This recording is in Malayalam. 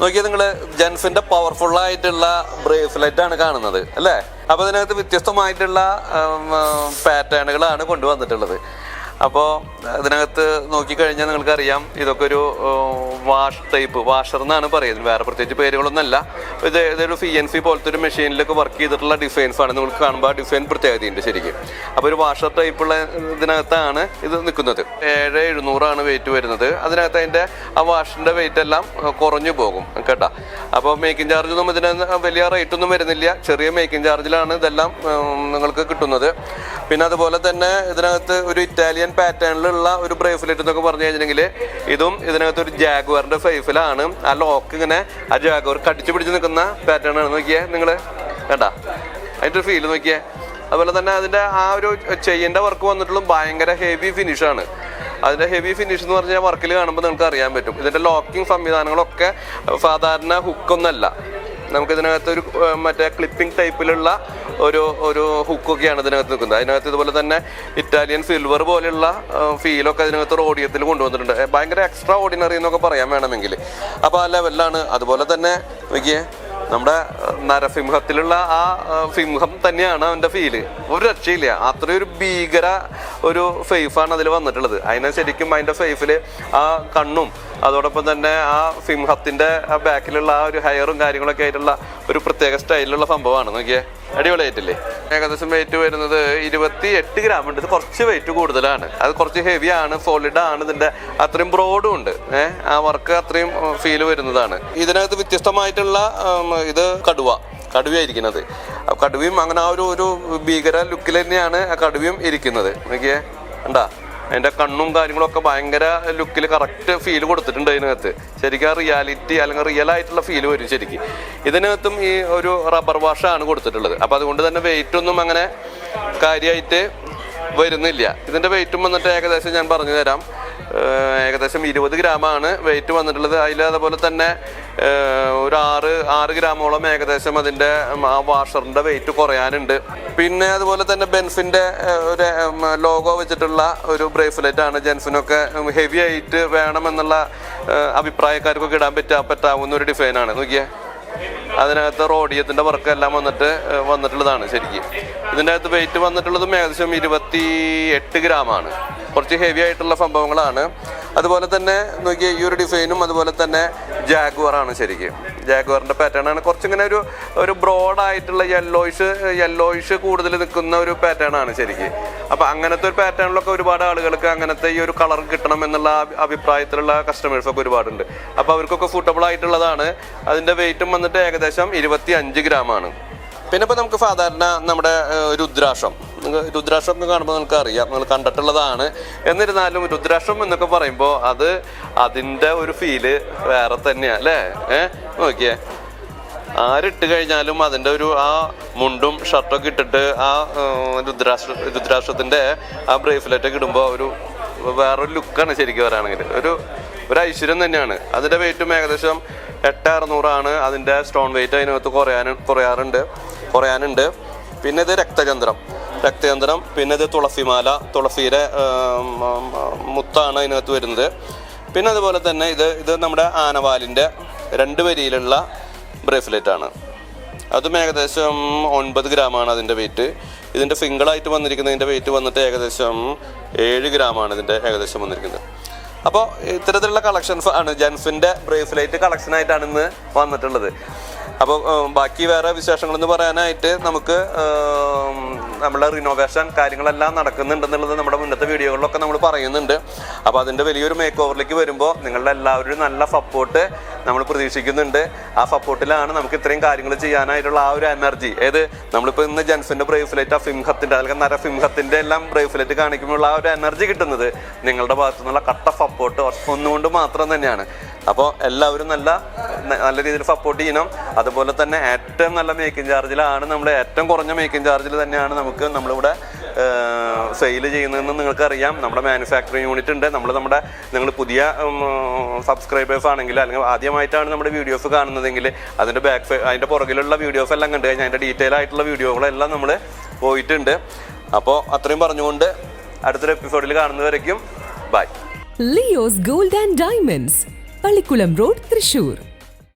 നോക്കിയാൽ നിങ്ങൾ ജെൻസിന്റെ പവർഫുൾ ആയിട്ടുള്ള ബ്രേസ്ലെറ്റ് ആണ് കാണുന്നത് അല്ലേ? അപ്പൊ അതിനകത്ത് വ്യത്യസ്തമായിട്ടുള്ള പാറ്റേണുകളാണ് കൊണ്ടുവന്നിട്ടുള്ളത്. അപ്പോൾ ഇതിനകത്ത് നോക്കിക്കഴിഞ്ഞാൽ നിങ്ങൾക്കറിയാം ഇതൊക്കെ ഒരു വാഷ് ടൈപ്പ് വാഷർ എന്നാണ് പറയുന്നത്. വേറെ പ്രത്യേകിച്ച് പേരുകളൊന്നുമല്ല. ഇത് ഇതൊരു സി എൻ സി പോലത്തെ ഒരു മെഷീനിലൊക്കെ വർക്ക് ചെയ്തിട്ടുള്ള ഡിസൈൻസ് ആണ്. നിങ്ങൾക്ക് കാണുമ്പോൾ ആ ഡിസൈൻ പ്രത്യേകതയുണ്ട് ശരിക്കും. അപ്പോൾ ഒരു വാഷർ ടൈപ്പുള്ള ഇതിനകത്താണ് ഇത് നിൽക്കുന്നത്. ഏഴ് എഴുന്നൂറാണ് വെയിറ്റ് വരുന്നത്. അതിനകത്ത് അതിന്റെ ആ വാഷിന്റെ വെയിറ്റ് എല്ലാം കുറഞ്ഞു പോകും കേട്ടോ. അപ്പോൾ മേക്കിംഗ് ചാർജൊന്നും ഇതിന് വലിയ റേറ്റ് ഒന്നും വരുന്നില്ല. ചെറിയ മേക്കിംഗ് ചാർജിലാണ് ഇതെല്ലാം നിങ്ങൾക്ക് കിട്ടുന്നത്. പിന്നെ അതുപോലെ തന്നെ ഇതിനകത്ത് ഒരു ഇറ്റാലിയൻ പാറ്റേണിലുള്ള ഒരു ബ്രേസ്ലെറ്റ് എന്നൊക്കെ പറഞ്ഞു കഴിഞ്ഞിട്ടുണ്ടെങ്കിൽ ഇതും ഇതിനകത്ത് ഒരു ജാഗുവറിന്റെ സൈസിലാണ് ആ ലോക്ക് ഇങ്ങനെ ആ ജാഗുവർ കടിച്ചു പിടിച്ച് നിൽക്കുന്ന പാറ്റേൺ ആണ്. നോക്കിയേ നിങ്ങൾ വേണ്ട അതിന്റെ ഫീൽ നോക്കിയേ. അതുപോലെ തന്നെ അതിന്റെ ആ ഒരു ചെയ്യേണ്ട വർക്ക് വന്നിട്ടുള്ള ഭയങ്കര ഹെവി ഫിനിഷാണ് അതിന്റെ ഹെവി ഫിനിഷ് എന്ന് പറഞ്ഞാൽ വർക്കിൽ കാണുമ്പോൾ നിങ്ങൾക്ക് അറിയാൻ പറ്റും. ഇതിന്റെ ലോക്കിംഗ് സംവിധാനങ്ങളൊക്കെ സാധാരണ ഹുക്കൊന്നല്ല നമുക്ക് ഇതിനകത്ത് ഒരു മറ്റേ ക്ലിപ്പിംഗ് ടൈപ്പിലുള്ള ഒരു ഒരു ഹുക്കൊക്കെയാണ് ഇതിനകത്ത് നിൽക്കുന്നത്. അതിനകത്ത് ഇതുപോലെ തന്നെ ഇറ്റാലിയൻ സിൽവർ പോലെയുള്ള ഫീലൊക്കെ അതിനകത്ത് റോഡിയത്തിൽ കൊണ്ടുവന്നിട്ടുണ്ട്. ഭയങ്കര എക്സ്ട്രാ ഓർഡിനറി എന്നൊക്കെ പറയാൻ വേണമെങ്കിൽ. അപ്പോൾ ആ ലെവലിലാണ് അതുപോലെ തന്നെ നോക്കിയേ നമ്മുടെ നരസിംഹത്തിലുള്ള ആ സിംഹം തന്നെയാണ് അവന്റെ ഫീൽ ഒരു രക്ഷയില്ല. അത്രയും ഒരു ഭീകര ഒരു ഫേഫാണ് അതിൽ വന്നിട്ടുള്ളത്. അതിനെ ശരിക്കും അതിന്റെ ഫേഫിൽ ആ കണ്ണും അതോടൊപ്പം തന്നെ ആ സിംഹത്തിന്റെ ആ ബാക്കിലുള്ള ആ ഒരു ഹെയറും കാര്യങ്ങളൊക്കെ ആയിട്ടുള്ള ഒരു പ്രത്യേക സ്റ്റൈലിലുള്ള സംഭവമാണ്. നോക്കിയേ. അടിപൊളിയായിട്ടില്ലേ? ഏകദേശം വെയിറ്റ് വരുന്നത് ഇരുപത്തി എട്ട് ഗ്രാം ഉണ്ട്. ഇത് കുറച്ച് വെയിറ്റ് കൂടുതലാണ്. അത് കുറച്ച് ഹെവി ആണ് സോളിഡ് ആണ്. ഇതിന്റെ അത്രയും ബ്രോഡും ഉണ്ട്. ഏഹ് ആ വർക്ക് അത്രയും ഫീൽ വരുന്നതാണ്. ഇതിനകത്ത് വ്യത്യസ്തമായിട്ടുള്ള ഇത് കടുവ. കടുവയായിരിക്കുന്നത്. കടുവയും അങ്ങനെ ആ ഒരു ഒരു ഭീകര ലുക്കിൽ തന്നെയാണ് ആ കടുവയും ഇരിക്കുന്നത്. നോക്കിയേ. കണ്ടാ? അതിന്റെ കണ്ണും കാര്യങ്ങളൊക്കെ ഭയങ്കര ലുക്കിൽ കറക്റ്റ് ഫീൽ കൊടുത്തിട്ടുണ്ട് അതിനകത്ത്. ശരിക്കും ആ റിയാലിറ്റി അല്ലെങ്കിൽ റിയൽ ആയിട്ടുള്ള ഫീൽ വരും ശരിക്കും. ഇതിനകത്തും ഈ ഒരു റബ്ബർ വാഷാണ് കൊടുത്തിട്ടുള്ളത്. അപ്പോൾ അതുകൊണ്ട് തന്നെ വെയിറ്റ് ഒന്നും അങ്ങനെ കാര്യമായിട്ട് വരുന്നില്ല. ഇതിന്റെ വെയിറ്റും വന്നിട്ട് ഏകദേശം ഞാൻ പറഞ്ഞു തരാം ഏകദേശം ഇരുപത് ഗ്രാമാണ് വെയിറ്റ് വന്നിട്ടുള്ളത്. അതിൽ അതുപോലെ തന്നെ ഒരു ആറ് ആറ് ഗ്രാമോളം ഏകദേശം അതിന്റെ ആ വാഷറിന്റെ വെയിറ്റ് കുറയാനുണ്ട്. പിന്നെ അതുപോലെ തന്നെ ബെൻസിന്റെ ഒരു ലോഗോ വെച്ചിട്ടുള്ള ഒരു ബ്രേസ്ലെറ്റ് ആണ് ജെൻസിനൊക്കെ ഹെവി ആയിട്ട് വേണമെന്നുള്ള അഭിപ്രായക്കാർക്കൊക്കെ ഇടാൻ പറ്റാ പറ്റാവുന്ന ഒരു ഡിസൈനാണ് നോക്കിയേ. അതിനകത്ത് റോഡിയത്തിന്റെ വർക്ക് എല്ലാം വന്നിട്ട് വന്നിട്ടുള്ളതാണ് ശരിക്കും. ഇതിന്റെ അകത്ത് വെയിറ്റ് വന്നിട്ടുള്ളതും ഏകദേശം ഇരുപത്തി എട്ട് ഗ്രാമാണ്. കുറച്ച് ഹെവി ആയിട്ടുള്ള സംഭവങ്ങളാണ്. അതുപോലെ തന്നെ നോക്കിയ ഈ ഒരു ഡിസൈനും അതുപോലെ തന്നെ ജാഗ്വർ ആണ് ശരിക്കും. ജാഗ്വറിന്റെ പാറ്റേൺ ആണ്. കുറച്ചിങ്ങനെ ഒരു ഒരു ബ്രോഡായിട്ടുള്ള യെല്ലോയിഷ് യെല്ലോയിഷ് കൂടുതൽ നിൽക്കുന്ന ഒരു പാറ്റേൺ ആണ് ശരിക്കും. അപ്പോൾ അങ്ങനത്തെ ഒരു പാറ്റേണിലൊക്കെ ഒരുപാട് ആളുകൾക്ക് അങ്ങനത്തെ ഈ ഒരു കളർ കിട്ടണം എന്നുള്ള അഭി- അഭിപ്രായത്തിലുള്ള കസ്റ്റമേഴ്സൊക്കെ ഒരുപാടുണ്ട്. അപ്പോൾ അവർക്കൊക്കെ സൂട്ടബിൾ ആയിട്ടുള്ളതാണ്. അതിന്റെ വെയിറ്റും വന്നിട്ട് ഏകദേശം ഇരുപത്തി അഞ്ച് ഗ്രാം ആണ്. പിന്നെ ഇപ്പോൾ നമുക്ക് സാധാരണ നമ്മുടെ രുദ്രാക്ഷം. രുദ്രാക്ഷം ഒക്കെ കാണുമ്പോൾ നിങ്ങൾക്ക് അറിയാം. നിങ്ങൾ കണ്ടിട്ടുള്ളതാണ്. എന്നിരുന്നാലും രുദ്രാക്ഷം എന്നൊക്കെ പറയുമ്പോൾ അത് അതിന്റെ ഒരു ഫീൽ വേറെ തന്നെയാണ് അല്ലേ? ഏഹ് നോക്കിയേ. ആരിട്ട് കഴിഞ്ഞാലും അതിന്റെ ഒരു ആ മുണ്ടും ഷർട്ടൊക്കെ ഇട്ടിട്ട് ആ രുദ്രാക്ഷ രുദ്രാക്ഷത്തിന്റെ ആ ബ്രേസ്ലെറ്റ് ഒക്കെ ഇടുമ്പോൾ ഒരു വേറൊരു ലുക്കാണ് ശരിക്കും പറയുകയാണെങ്കിൽ. ഒരു ഒരു ഐശ്വര്യം തന്നെയാണ്. അതിന്റെ വെയിറ്റും ഏകദേശം എട്ട് അറുന്നൂറാണ് അതിന്റെ സ്റ്റോൺ വെയിറ്റ് അതിനകത്ത് കുറയാൻ കുറയാറുണ്ട്. കുറയാനുണ്ട് പിന്നെ ഇത് രക്തചന്ദ്രം. രക്തചന്ദ്രം പിന്നെ ഇത് തുളസിമാല തുളസിയുടെ മുത്താണ് അതിനകത്ത് വരുന്നത്. പിന്നെ അതുപോലെ തന്നെ ഇത് ഇത് നമ്മുടെ ആനവാലിന്റെ രണ്ട് വരിയിലുള്ള ബ്രേസ്ലെറ്റ് ആണ്. അതും ഏകദേശം ഒൻപത് ഗ്രാമാണ് അതിന്റെ വെയിറ്റ് ഇതിന്റെ സിംഗിളായിട്ട് വന്നിരിക്കുന്നതിന്റെ വെയിറ്റ് വന്നിട്ട് ഏകദേശം ഏഴ് ഗ്രാമാണ് ഇതിന്റെ ഏകദേശം വന്നിരിക്കുന്നത്. അപ്പോൾ ഇത്തരത്തിലുള്ള കളക്ഷൻസ് ആണ് ജെൻസിന്റെ ബ്രേസ്ലെറ്റ് കളക്ഷനായിട്ടാണ് ഇന്ന് വന്നിട്ടുള്ളത്. അപ്പോൾ ബാക്കി വേറെ വിശേഷങ്ങളെന്ന് പറയാനായിട്ട് നമുക്ക് നമ്മുടെ റിനോവേഷൻ കാര്യങ്ങളെല്ലാം നടക്കുന്നുണ്ടെന്നുള്ളത് നമ്മുടെ മുന്നത്തെ വീഡിയോകളിലൊക്കെ നമ്മൾ പറയുന്നുണ്ട്. അപ്പോൾ അതിന്റെ വലിയൊരു മേക്ക് ഓവറിലേക്ക് വരുമ്പോൾ നിങ്ങളുടെ എല്ലാവരും നല്ല സപ്പോർട്ട് നമ്മൾ പ്രതീക്ഷിക്കുന്നുണ്ട്. ആ സപ്പോർട്ടിലാണ് നമുക്ക് ഇത്രയും കാര്യങ്ങൾ ചെയ്യാനായിട്ടുള്ള ആ ഒരു എനർജി ഏത്? നമ്മളിപ്പോൾ ഇന്ന് ജെൻസിന്റെ ബ്രേസ്ലെറ്റ് ആ സിംഹത്തിന്റെ അല്ലെങ്കിൽ നരസിംഹത്തിന്റെ എല്ലാം ബ്രേസ്ലെറ്റ് കാണിക്കുമ്പോൾ ആ ഒരു എനർജി കിട്ടുന്നത് നിങ്ങളുടെ ഭാഗത്തു നിന്നുള്ള കട്ട സപ്പോർട്ട് ഒന്നുകൊണ്ട് മാത്രം തന്നെയാണ്. അപ്പോൾ എല്ലാവരും നല്ല നല്ല രീതിയിൽ സപ്പോർട്ട് ചെയ്യണം. അതുപോലെ തന്നെ ഏറ്റവും നല്ല മേക്കിംഗ് ചാർജിലാണ് നമ്മൾ ഏറ്റവും കുറഞ്ഞ മേക്കിംഗ് ചാർജിൽ തന്നെയാണ് നമുക്ക് നമ്മളിവിടെ സെയിൽ ചെയ്യുന്നതെന്ന് നിങ്ങൾക്കറിയാം. നമ്മുടെ മാനുഫാക്ചറിങ് യൂണിറ്റ് ഉണ്ട്. നമ്മൾ നമ്മുടെ നിങ്ങൾ പുതിയ സബ്സ്ക്രൈബേഴ്സ് ആണെങ്കിൽ അല്ലെങ്കിൽ ആദ്യമായിട്ടാണ് നമ്മുടെ വീഡിയോസ് കാണുന്നതെങ്കിൽ അതിന്റെ ബാക്ക് അതിന്റെ പുറകിലുള്ള വീഡിയോസ് എല്ലാം കണ്ടു കഴിഞ്ഞാൽ അതിന്റെ ഡീറ്റെയിൽ ആയിട്ടുള്ള വീഡിയോകളെല്ലാം നമ്മൾ പോയിട്ടുണ്ട്. അപ്പോൾ അത്രയും പറഞ്ഞുകൊണ്ട് അടുത്തൊരു എപ്പിസോഡിൽ കാണുന്നവരേക്കും bye Leo's gold and diamonds Pallikulam road Thrissur